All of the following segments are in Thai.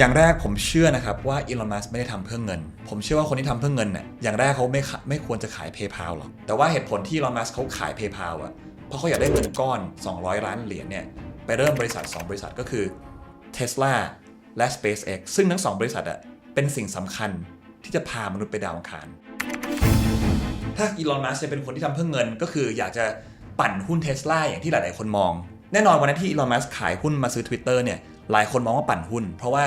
อย่างแรกผมเชื่อนะครับว่าอีลอนมัสไม่ได้ทำเพื่อเงิน ผมเชื่อว่าคนที่ทำเพื่อเงินเนี่ยอย่างแรกเขาไม่ไม่ควรจะขาย PayPal หรอก แต่ว่าเหตุผลที่อีลอนมัสเขาขาย PayPal อะเพราะเขาอยากได้เงินก้อน 200 ล้านเหรียญเนี่ยไปเริ่มบริษัท 2 บริษัทก็คือ Tesla และ SpaceX ซึ่งทั้ง 2 บริษัทอะเป็นสิ่งสำคัญที่จะพามนุษย์ไปดาวอังคาร ถ้าอีลอนมัสจะเป็นคนที่ทำเพื่อเงินก็คืออยากจะปั่นหุ้นเทสลาอย่างที่หลาย ๆ คนมอง แน่นอนวันนั้นที่อีลอนมัสขายหุ้นมาซื้อ Twitter เนี่ย หลายคนมองว่าปั่นหุ้น เพราะว่า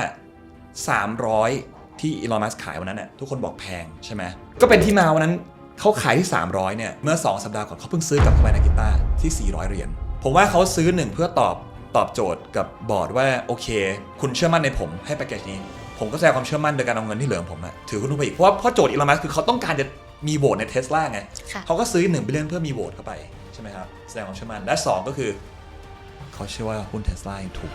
300 ที่อีลอนมัสขายวันนั้นน่ะทุกคนบอกแพงใช่ไหมก็เป็นที่มาวันนั้นเขาขายที่ 300 เนี่ย เมื่อ 2 สัปดาห์ก่อนเขาเพิ่งซื้อกลับเข้าไปในกิต้าที่ 400 เหรียญผมว่าเขาซื้อหนึ่งเพื่อตอบตอบโจทย์กับบอร์ดว่าโอเค คุณเชื่อมั่นในผมให้แพ็กเกจนี้ ผมก็แสดงความเชื่อมั่นโดยการเอาเงินที่เหลือของผมอะถือหุ้นลงไปอีกเพราะว่าเพราะโจทย์อีลอนมัสคือเขาต้องการจะมีโหวตในเทสลาไงค่ะเขาก็ซื้อหนึ่งบิลเลียนเพื่อมีโหวตเข้าไปใช่ไหมครับแสดงความเชื่อมั่นและ 2 ก็คือ เขาเชื่อว่าหุ้นเทสลายังถูก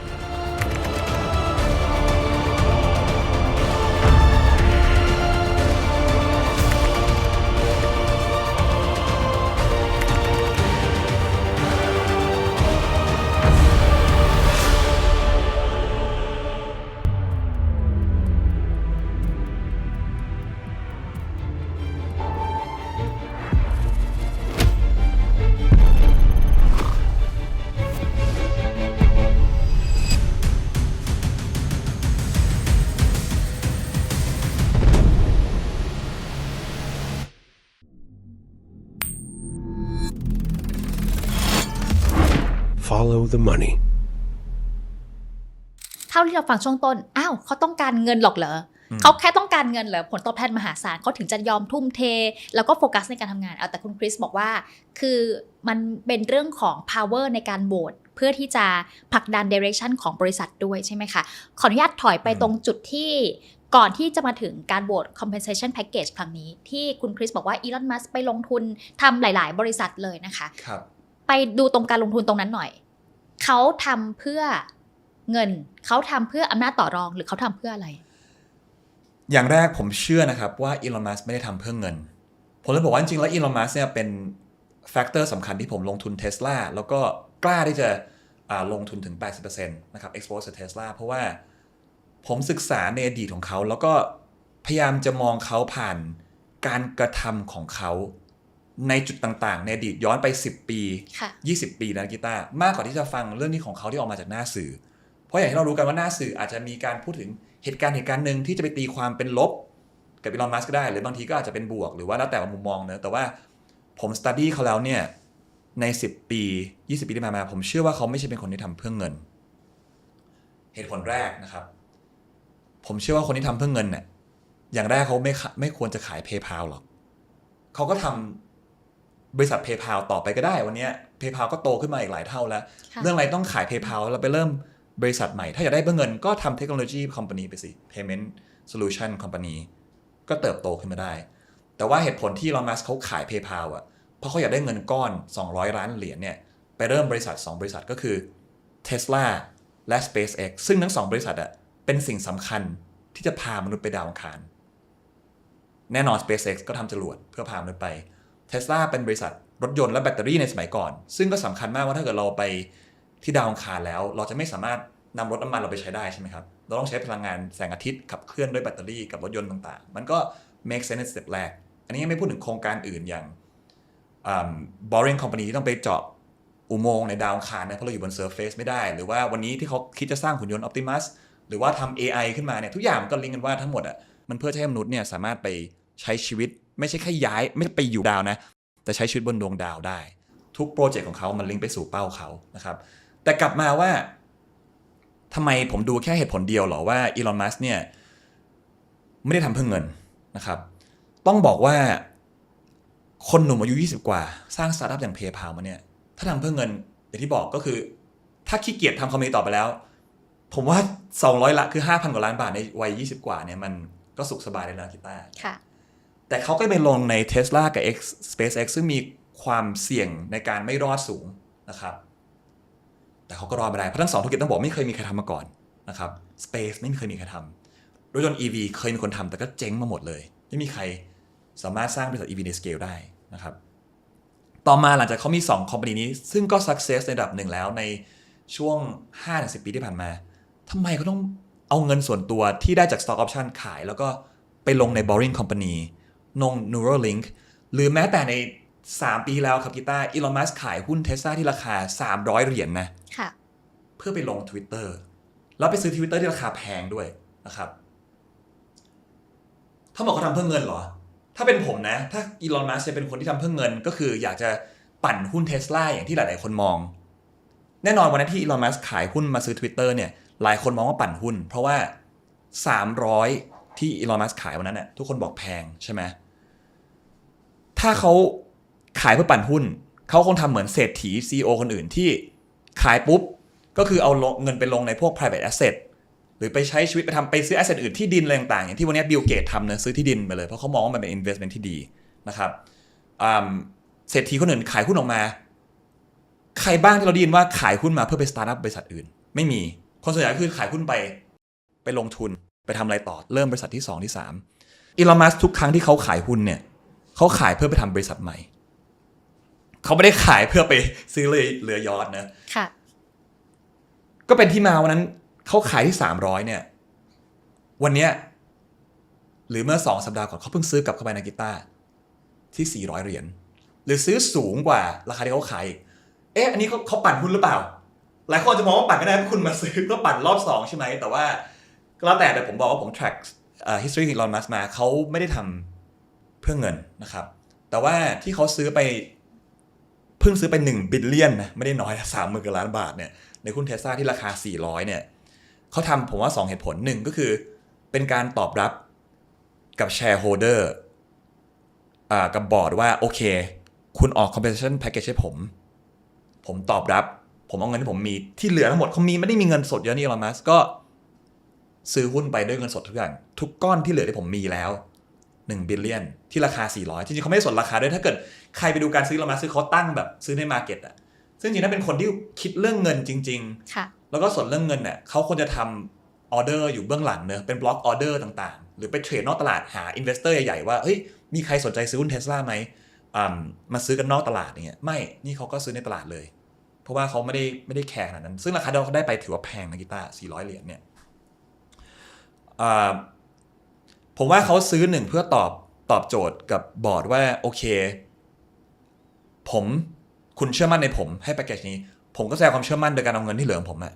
Follow the money. เท่าที่เราฟังช่วงต้น อ้าวเขาต้องการเงินหรอกเหรออมเขาแค่ต้องการเงินเหรอผลตอบแทนมหาศาลเขาถึงจะยอมทุ่มเท แล้วก็โฟกัสในการทำงานเอาแต่คุณคริสบอกว่า คือมันเป็นเรื่องของ power ในการโหวตเพื่อที่จะผลักดัน direction ของบริษัทด้วยใช่ไหมคะ ขออนุญาตถอยไปตรงจุดที่ก่อนที่จะมาถึงการโหวต compensation package ครั้งนี้ ที่คุณคริสบอกว่าอีลอนมัสไปลงทุนทำหลาย ๆ บริษัทเลยนะคะครับไปดูตรงการลงทุนตรงนั้นหน่อย เขาทำเพื่อเงิน เขาทำเพื่ออำนาจต่อรองหรือเขาทำเพื่ออะไร อย่างแรกผมเชื่อนะครับว่าอีลอนมัสไม่ได้ทำเพื่อเงิน ผมเลยบอกว่าจริงๆแล้วอีลอนมัสเนี่ยเป็นแฟกเตอร์สำคัญที่ผมลงทุนเท s l a แล้วก็กล้าที่จะลงทุนถึง 80%นะครับ expose to Tesla เพราะว่าผมศึกษาในอดีตของเขา แล้วก็พยายามจะมองเขาผ่านการกระทำของเขา ในจุดต่างๆ ในอดีตย้อนไป 10 ปีค่ะ20 ปีนะกีตาร์มากกว่าที่จะฟังเรื่องนี้ของเขาที่ออกมาจากหน้าสื่อ เพราะอย่างที่เรารู้กันว่าหน้าสื่ออาจจะมีการพูดถึงเหตุการณ์เหตุการณ์หนึ่งที่จะไปตีความเป็นลบ กับอีลอนมัสก์ก็ได้ หรือบางทีก็อาจจะเป็นบวกหรือว่าแล้วแต่มุมมองเนอะแต่ว่าผมสตูดี้เขาแล้วเนี่ยใน 10 ปี 20 ปีที่ผ่านมา ผมเชื่อว่าเขาไม่ใช่เป็นคนที่ทำเพื่อเงิน เหตุผลแรกนะครับ ผมเชื่อว่าคนที่ทำเพื่อเงินเนี่ยอย่างแรกเขาไม่ขะไม่ควรจะขาย PayPal หรอกเขาก็ทำ บริษัท PayPal ต่อไปก็ได้วันเนี้ย PayPal ก็โตขึ้นมาอีกหลายเท่าแล้วค่ะเรื่องอะไรต้องขาย PayPal แล้วไปเริ่มบริษัทใหม่ ถ้าอยากได้เพื่อเงินก็ทำเทคโนโลยีคอมพานีไปสิ Payment Solution Company ก็เติบโตขึ้นมาได้ แต่ว่าเหตุผลที่ลอนมัสเขาขาย PayPal อะเพราะเขาอยากได้เงินก้อน 200 ล้านเหรียญเนี่ยไปเริ่มบริษัท 2 บริษัทก็คือ Tesla และ SpaceX ซึ่งทั้ง2บริษัทอะเป็นสิ่งสำคัญที่จะพามนุษย์ไปดาวอังคาร แน่นอน SpaceX ก็ทำจรวดเพื่อพามนุษย์ไป Tesla เป็นบริษัทรถยนต์และแบตเตอรี่ในสมัยก่อน ซึ่งก็สำคัญมากว่าถ้าเกิดเราไปที่ดาวอังคารแล้ว เราจะไม่สามารถนำรถน้ำมันเราไปใช้ได้ใช่ไหมครับ เราต้องใช้พลังงานแสงอาทิตย์ขับเคลื่อนด้วยแบตเตอรี่กับรถยนต์ต่างๆ มันก็ make sense ในสเต็ปแรก อันนี้ยังไม่พูดถึงโครงการอื่นอย่างอ่า boring company ที่ต้องไปเจาะอุโมงค์ในดาวอังคารนะเพราะเราอยู่บน surface ไม่ได้ หรือว่าวันนี้ที่เขาคิดจะสร้างหุ่นยนต์ Optimus หรือว่าทำ AI ขึ้นมาเนี่ยทุกอย่างมันก็ลิงก์กันว่าทั้งหมดอะมันเพื่อให้มนุษย์เนี่ยสามารถไปใช้ชีวิต ไม่ใช่แค่ย้ายไม่ไปอยู่ดาวนะ แต่ใช้ชีวิตบนดวงดาวได้ ทุกโปรเจกต์ของเขามันลิงก์ไปสู่เป้าเขานะครับ แต่กลับมาว่าทำไมผมดูแค่เหตุผลเดียวหรอว่าอีลอนมัสเนี่ยไม่ได้ทำเพื่อเงินนะครับ ต้องบอกว่าคนหนุ่มอายุ 20 กว่า สร้างสตาร์ทอัพอย่าง PayPal มาเนี่ย ถ้าทำเพื่อเงินอย่างที่บอกก็คือ ถ้าขี้เกียจทำคอมพานีต่อไปแล้ว ผมว่า 200 ละคือ 5,000 กว่าล้านบาทในวัย 20 กว่าเนี่ยมันก็สุขสบายเลยนะคิดว่าค่ะ แต่เขาก็ไปลงใน Tesla กับ X SpaceX ซึ่งมีความเสี่ยงในการไม่รอดสูงนะครับ แต่เขาก็รอดมาได้ เพราะทั้งสองธุรกิจต้องบอกไม่เคยมีใครทำมาก่อนนะครับ Space ไม่เคยมีใครทำรถยนต์ EV เคยมีคนทำแต่ก็เจ๊งมาหมดเลย ไม่มีใครสามารถสร้างบริษัท EV ในสเกลได้นะครับ ต่อมาหลังจากเขามี2คอมพานีนี้ ซึ่งก็ success ในระดับหนึ่งแล้วในช่วง 5-10 ปีที่ผ่านมา ทำไมเขาต้องเอาเงินส่วนตัวที่ได้จาก stock option ขาย แล้วก็ไปลงใน boring company นง Neuralink หรือแม้แต่ใน 3 ปีแล้วครับกีตาร์อีลอนมัสขายหุ้นเทสลาที่ราคา 300 เหรียญนนะค่ะ เพื่อไปลง Twitter แล้วไปซื้อ Twitter ที่ราคาแพงด้วยนะครับถ้าบอกเขาทำเพื่อเงินเหรอ ถ้าเป็นผมนะ ถ้าอีลอนมัสจะเป็นคนที่ทำเพื่อเงิน ก็คืออยากจะปั่นหุ้นเทสลาอย่างที่หลาย ๆ คนมอง แน่นอนวันนั้นที่อีลอนมัสขายหุ้นมาซื้อ Twitter เนี่ยหลายคนมองว่าปั่นหุ้น เพราะว่า 300 ที่อีลอนมัสขายวันนั้นน่ะทุกคนบอกแพงใช่ไหม ถ้าเขาขายเพื่อปั่นหุ้น เขาคงทำเหมือนเศรษฐี CEO คนอื่นที่ขายปุ๊บ ก็คือเอาเงินไปลงในพวก private asset หรือไปใช้ชีวิตไปทำไปซื้อ asset อื่นที่ดินอะไรต่างๆอย่างที่วันนี้บิลเกตทำเนะซื้อที่ดินไปเลยเพราะเขามองว่ามันเป็น investment ที่ดีนะครับเศรษฐีคนอื่นขายหุ้นออกมา ใครบ้างที่เราได้ยินว่าขายหุ้นมาเพื่อไปสตาร์ทอัพบริษัทอื่น ไม่มีคนส่วนใหญ่คือขายหุ้นไปไปลงทุนไปทำอะไรต่อเริ่มบริษัทที่ 2 ที่3อีลอนมัสทุกครั้งที่เขาขายหุ้นเนี่ย เขาขายเพื่อไปทำบริษัทใหม่ เขาไม่ได้ขายเพื่อไปซื้อเลยเรือยอทนะค่ะ ก็เป็นที่มาวันนั้นเขาขายที่300เนี่ย วันเนี้ยหรือเมื่อ2สัปดาห์ก่อนเขาเพิ่งซื้อกลับเข้าไปในกีตาร์ที่400เหรียญหรือซื้อสูงกว่าราคาที่เขาขายอีกเอ๊ะอันนี้เขาเขาปั่นหุ้นหรือเปล่า หลายคนจะมองว่าปั่นก็ได้เพราะคุณมาซื้อเพื่อปั่นรอบ2ใช่ไหมแต่ว่าก็แล้วแต่แต่ผมบอกว่าผม track เอ่อ history ของ Elon Musk มาเขาไม่ได้ทำเพื่อเงินนะครับ แต่ว่าที่เขาซื้อไป เพิ่งซื้อไป1บิลเลียนนะไม่ได้น้อยนะสามหมื่นกว่าล้านบาทเนี่ยในหุ้นเทสลาที่ราคา 400เนี่ยเขาทำผมว่า 2 เหตุผลหนึ่งก็คือ เป็นการตอบรับกับแชร์โฮเดอร์อ่ากับบอร์ดว่า โอเค คุณออก compensation package ให้ผม ผมตอบรับ ผมเอาเงินที่ผมมีที่เหลือทั้งหมดเขามีไม่ได้มีเงินสดเยอะนี่ลอมัสก็ซื้อหุ้นไปด้วยเงินสดทุกอย่าง ทุกก้อนที่เหลือที่ผมมีแล้ว 1บิลเลียนที่ราคา 400 จริงๆเขาไม่ได้สนราคาด้วยถ้าเกิดใครไปดูการซื้อลอมัสซื้อเขาตั้งแบบซื้อในมาเก็ตอะซึ่งจริงๆถ้าเป็นคนที่คิดเรื่องเงินจริงๆค่ะแล้วก็ส่วนเรื่องเงินเนี่ยเขาควรจะทำออเดอร์อยู่เบื้องหลังเนอะเป็นบล็อกออเดอร์ต่างๆ หรือไปเทรดนอกตลาดหาอินเวสเตอร์ใหญ่ๆว่าเฮ้ยมีใครสนใจซื้อหุ้นเทสลาไหมอ่ามาซื้อกันนอกตลาดเนี่ยไม่นี่เขาก็ซื้อในตลาดเลย เพราะว่าเขาไม่ได้ไม่ได้แคร์ขนาดนั้น ซึ่งราคาที่เขาได้ไปถือว่าแพงนะกีตาร์400 เหรียญเนี่ยอ่า ผมว่าเขาซื้อหนึ่งเพื่อตอบตอบโจทย์กับบอร์ดว่าโอเค ผมคุณเชื่อมั่นในผมให้แพ็กเกจนี้ ผมก็แสดงความเชื่อมั่นโดยการเอาเงินที่เหลือของผมอะ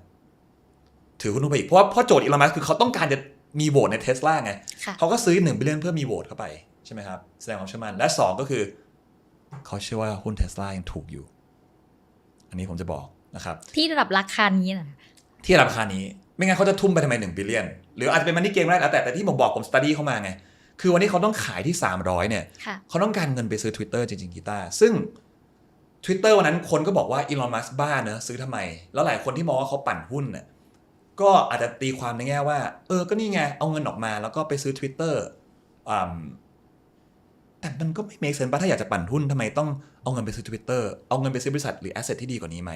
ถือหุ้นไปอีกเพราะว่าเพราะโจทย์อีลอนมัสคือเขาต้องการจะมีโหวตในเทสลาไงค่ะเขาก็ซื้อหนึ่งบิลเลียนเพื่อมีโหวตเข้าไปใช่ไหมครับแสดงความเชื่อมั่นและสองก็คือ เขาเชื่อว่าหุ้นเทสลายังถูกอยู่ อันนี้ผมจะบอกนะครับ ที่ระดับราคานี้นะที่ราคานี้ ไม่งั้นเขาจะทุ่มไปทำไมหนึ่งบิลเลียน หรืออาจจะเป็นมันนี่เกมได้แล้วแต่แต่ที่ผมบอกผมสตูดี้เข้ามาไง คือวันนี้เขาต้องขายที่ 300เนี่ยค่ะเขาต้องการเงินไปซื้อ Twitter จริงๆกีตาร์ซึ่ง Twitter วันนั้นคนก็บอกว่าอีลอนมัสบ้าเนอะซื้อทำไม แล้วหลายคนที่มองว่าเขาปั่นหุ้นเนี่ยก็อาจจะตีความในแง่ว่า เออก็นี่ไง เอาเงินออกมาแล้วก็ไปซื้อ Twitter อ่าแต่มันก็ไม่ make sense ป่ะถ้าอยากจะปั่นหุ้นทำไมต้องเอาเงินไปซื้อ Twitter เอาเงินไปซื้อบริษัทหรือ asset ที่ดีกว่านี้ไหม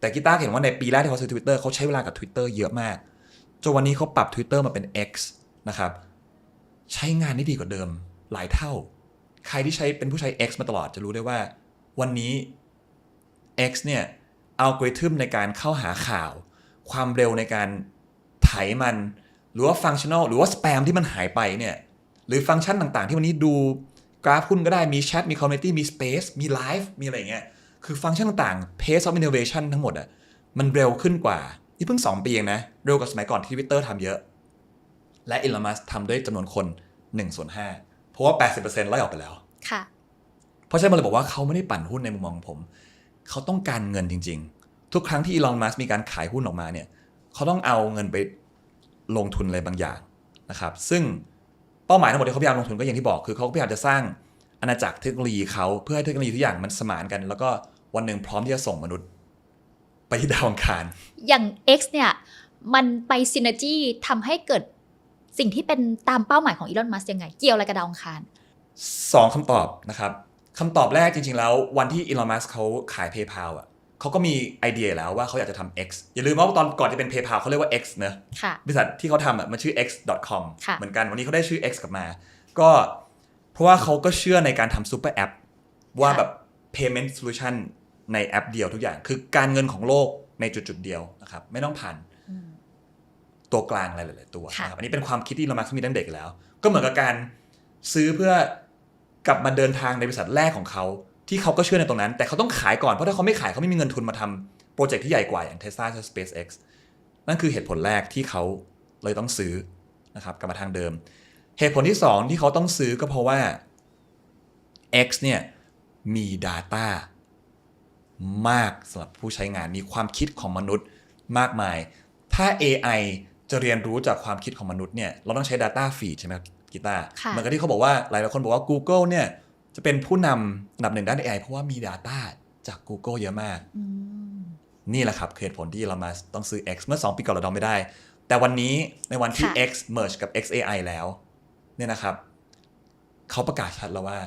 แต่กีตาร์เห็นว่าในปีแรกที่เขาซื้อ Twitter เขาใช้เวลากับ Twitter เยอะมาก จนวันนี้เขาปรับ Twitter มาเป็น X นะครับ ใช้งานได้ดีกว่าเดิมหลายเท่า ใครที่ใช้เป็นผู้ใช้ X มาตลอดจะรู้ได้ว่า วันนี้ X เนี่ยอัลกอริทึมในการเข้าหาข่าว ความเร็วในการไถมัน หรือว่าฟังชั่นอลหรือว่าสแปมที่มันหายไปเนี่ยหรือฟังก์ชันต่างๆ ที่วันนี้ดูกราฟหุ้นก็ได้มีแชทมีคอมมูนิตี้มีสเปซมีไลฟ์มีอะไรเงี้ยคือฟังก์ชันต่างๆ pace of innovation ทั้งหมดอะมันเร็วขึ้นกว่า นี่เพิ่ง 2 ปีเองนะเร็วกว่าสมัยก่อนที่ Twitter ทำเยอะ และอีลอนมัสทำด้วยจำนวนคน1ส่วน5เพราะว่า 80%ไล่ออกไปแล้ว ค่ะ เพราะฉะนั้นมันเลยบอกว่าเขาไม่ได้ปั่นหุ้นในมุมมองของผม เขาต้องการเงินจริง ๆ ทุกครั้งที่อีลอนมัสมีการขายหุ้นออกมาเนี่ยเขาต้องเอาเงินไปลงทุนอะไรบางอย่างนะครับ ซึ่งเป้าหมายทั้งหมดที่เขาพยายามลงทุนก็อย่างที่บอกคือเขาพยายามจะสร้างอาณาจักรเทคโนโลยีเขาเพื่อให้เทคโนโลยีทุกอย่างมันสมานกัน แล้วก็วันหนึ่งพร้อมที่จะส่งมนุษย์ ไปที่ดาวอังคาร อย่าง X เนี่ย มันไปซินเนจีทำให้เกิดสิ่งที่เป็นตามเป้าหมายของอีลอนมัสยังไง เกี่ยวอะไรกับดาวอังคารสองคำตอบนะครับคำตอบแรกจริง ๆ แล้ว วันที่อีลอนมัสเขาขาย PayPal อะเขาก็มีไอเดียแล้วว่าเขาอยากจะทำ X อย่าลืมว่าตอนก่อนจะเป็น PayPal เขาเรียกว่า X เนอะค่ะบริษัทที่เขาทำอะมันชื่อ x.com ค่ะเหมือนกันวันนี้เขาได้ชื่อ X กลับมา ก็เพราะว่าเขาก็เชื่อในการทำซูเปอร์แอปว่าแบบ payment solution ในแอปเดียวทุกอย่าง คือการเงินของโลกในจุดๆเดียวนะครับ ไม่ต้องผ่านอืมตัวกลางอะไรหลายๆตัวค่ะนะครับอันนี้เป็นความคิดที่เรามามีตั้งเด็กอยู่แล้ว ก็เหมือนกับการซื้อเพื่อกลับมาเดินทางในบริษัทแรกของเขา ที่เขาก็เชื่อในตรงนั้น แต่เขาต้องขายก่อน เพราะถ้าเขาไม่ขายเขาไม่มีเงินทุนมาทำโปรเจกต์ที่ใหญ่กว่าอย่าง Tesla และ SpaceX นั่นคือเหตุผลแรกที่เขาเลยต้องซื้อนะครับกลับมาทางเดิม เหตุผลที่สองที่เขาต้องซื้อก็เพราะว่า X เนี่ยมี Data มากสำหรับผู้ใช้งานมีความคิดของมนุษย์มากมาย ถ้า AI จะเรียนรู้จากความคิดของมนุษย์เนี่ยเราต้องใช้ Data Feed ใช่ไหมครับกีตาร์ค่ะเหมือนกับที่เขาบอกว่าหลายหลายๆคนบอกว่า Google เนี่ยจะเป็นผู้นำอันดับหนึ่งด้าน AI เพราะว่ามี Data จาก Google เยอะมากอืมนี่แหละครับคือเหตุผลที่เรามาต้องซื้อ X เมื่อ 2 ปีก่อนเราดองไม่ได้ แต่วันนี้ในวันที่ค่ะ X merge กับ XAI แล้วเนี่ยนะครับเขาประกาศชัดแล้วว่า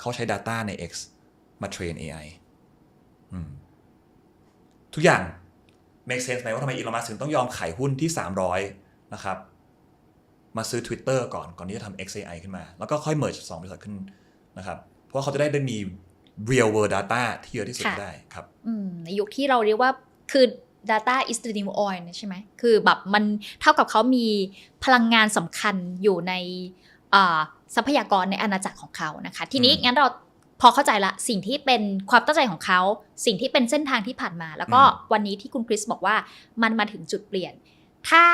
เขาใช้ Data ใน X มาเทรน AI อืม ทุกอย่าง make sense ไหมว่าทำไมอีลอนมัสถึงต้องยอมขายหุ้นที่ 300 นะครับ มาซื้อ Twitter ก่อนก่อนที่จะทำ XAI ขึ้นมา แล้วก็ค่อย merge สองบริษัทขึ้นนะครับ เพราะว่าเขาจะได้ได้มี real world data ที่เยอะที่สุดค่ะได้ครับอืมในยุคที่เราเรียกว่าคือ data is the new oil เนี่ยใช่ไหม คือแบบมันเท่ากับเขามีพลังงานสำคัญอยู่ในอ่าทรัพยากรในอาณาจักรของเขานะคะ ทีนี้อืมงั้นเรา พอเข้าใจละสิ่งที่เป็นความตั้งใจของเขา สิ่งที่เป็นเส้นทางที่ผ่านมา แล้วก็อืมวันนี้ที่คุณคริสบอกว่ามันมาถึงจุดเปลี่ยน ถ้า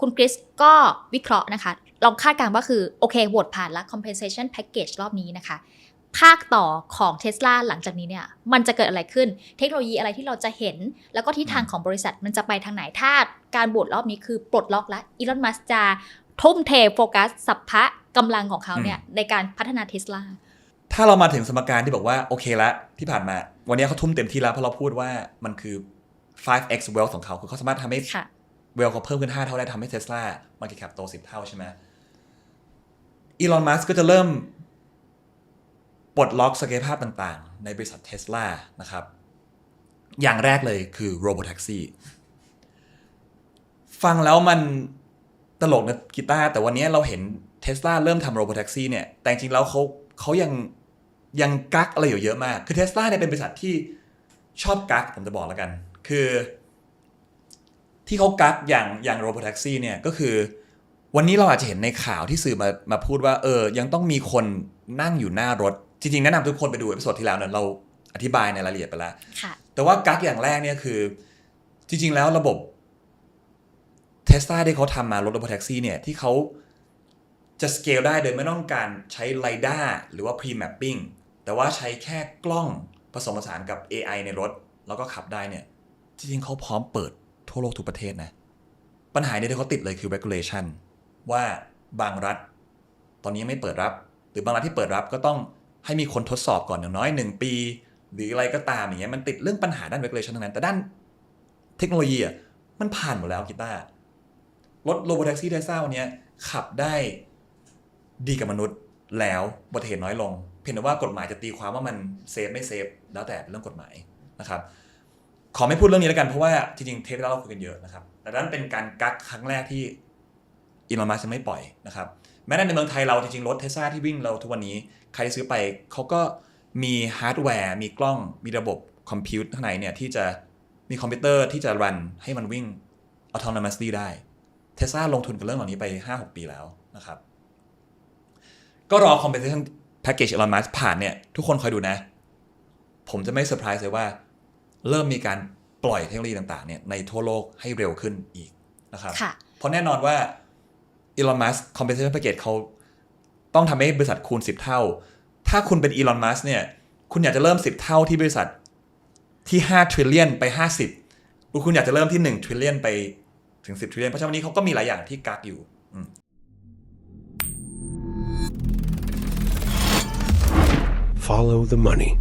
คุณคริสก็วิเคราะห์นะคะลองคาดการณ์ว่าคือ โอเคโหวตผ่านละ compensation package รอบนี้นะคะ ภาคต่อของ Tesla หลังจากนี้เนี่ย มันจะเกิดอะไรขึ้น เทคโนโลยีอะไรที่เราจะเห็น แล้วก็ทิศทางของบริษัทมันจะไปทางไหน ถ้าการโหวตรอบนี้คือปลดล็อกแล้วอีลอนมัสจะทุ่มเทโฟกัสสัพพะกำลังของเขาเนี่ยในการพัฒนา Tesla ถ้าเรามาถึงสมการที่บอกว่าโอเคละที่ผ่านมา วันนี้เขาทุ่มเต็มที่แล้วเพราะเราพูดว่ามันคือ 5x wealth ของเขาคือเขาสามารถทำให้ค่ะ wealth เขาเพิ่มขึ้น 5 เท่าได้ทำให้ Tesla market cap โต 10 เท่าใช่ไหมอีลอน มัสก็จะเริ่มปลดล็อกศักยภาพต่างๆ ในบริษัท Tesla นะครับ อย่างแรกเลยคือ Robotaxi ฟังแล้วมันตลกนะกีตาร์แต่วันนี้เราเห็น Tesla เริ่มทำ Robotaxi เนี่ย แต่จริงๆแล้วเขาเขายัง ยังกักอะไรอยู่เยอะมาก คือ Tesla เนี่ยเป็นบริษัทที่ชอบกักผมจะบอกแล้วกัน คือ ที่เขากักอย่างอย่าง Robotaxi เนี่ยก็คือ วันนี้เราอาจจะเห็นในข่าวที่สื่อมามาพูดว่าเออ ยังต้องมีคนนั่งอยู่หน้ารถ จริงๆแนะนำทุกคนไปดูเอพิโซดที่แล้วเนี่ยเราอธิบายในรายละเอียดไปแล้วค่ะแต่ว่ากักอย่างแรกเนี่ยคือ จริง ๆ แล้วระบบเทส l a ที่เขาทำมารถรถแท็กซี่เนี่ยที่เขาจะสเกลได้โดยไม่ต้องการใช้ไ i ด้าหรือว่า pre mapping แแต่ว่าใช้แค่กล้องผสมผสานกับ AI ในรถ แล้วก็ขับได้เนี่ยจริงๆเขาพร้อมเปิดทั่วโลกทุกประเทศนะ ปัญหาเดียวที่เขาติดเลยคือ regulation ว่าบางรัฐ ตอนนี้ไม่เปิดรับ หรือบางรัฐที่เปิดรับก็ต้องให้มีคนทดสอบก่อนอย่างน้อยหนึ่งปี หรืออะไรก็ตามอย่างเงี้ยมันติดเรื่องปัญหาด้าน regulation ทั้งนั้น แต่ด้านเทคโนโลยีอะมันผ่านหมดแล้วกีตาร์รถโรบอท a กซี่เทสซาวันเนี้ยขับได้ดีกับมนุษย์แล้วบัติเหตุน้อยลง พียงแต่ว่ากฎหมายจะตีความว่ามันเซฟไม่เซฟแล้วแต่เป็นเรื่องกฎหมายนะครับขอไม่พูดเรื่องนี้แล้วกันเพราะว่าจริงๆเทปแล้วเราคุยกันเยอะนะครับแต่นั่นเป็นการกักครั้งแรกที่อีลอนมัสจะไม่ปล่อยนะครับแม้แต่ในเมืองไทยเราจริงๆรถเทสซาที่วิ่งเราทุกวันนี้ใครซื้อไปเขาก็มีฮาร์ดแวร์มีกล้องมีระบบคอมพิวต์ข้างในเนี่ยที่จะมีคอมพิวเตอร์ที่จะรันให้มันวิ่ง autonomously ได้เทสซาลงทุนกับเรื่องเหล่านี้ไป 5-6 ปีแล้วนะครับก็รอ compensation package อีลอนมัสผ่านเนี่ย ทุกคนคอยดูนะ ผมจะไม่เซอร์ไพรส์เลยว่า เริ่มมีการปล่อยเทคโนโลยีต่างๆเนี่ยในทั่วโลกให้เร็วขึ้นอีกนะครับค่ะเพราะแน่นอนว่า Elon Musk compensation package เขาต้องทำให้บริษัทคูณ 10 เท่า ถ้าคุณเป็น Elon Musk เนี่ยคุณอยากจะเริ่ม 10 เท่าที่บริษัทที่5 trillion ไป 50หรือคุณอยากจะเริ่มที่ 1 trillion ไปถึง 10 trillion เพราะฉะนั้นวันนี้เขาก็มีหลายอย่างที่กักอยู่ Follow the money.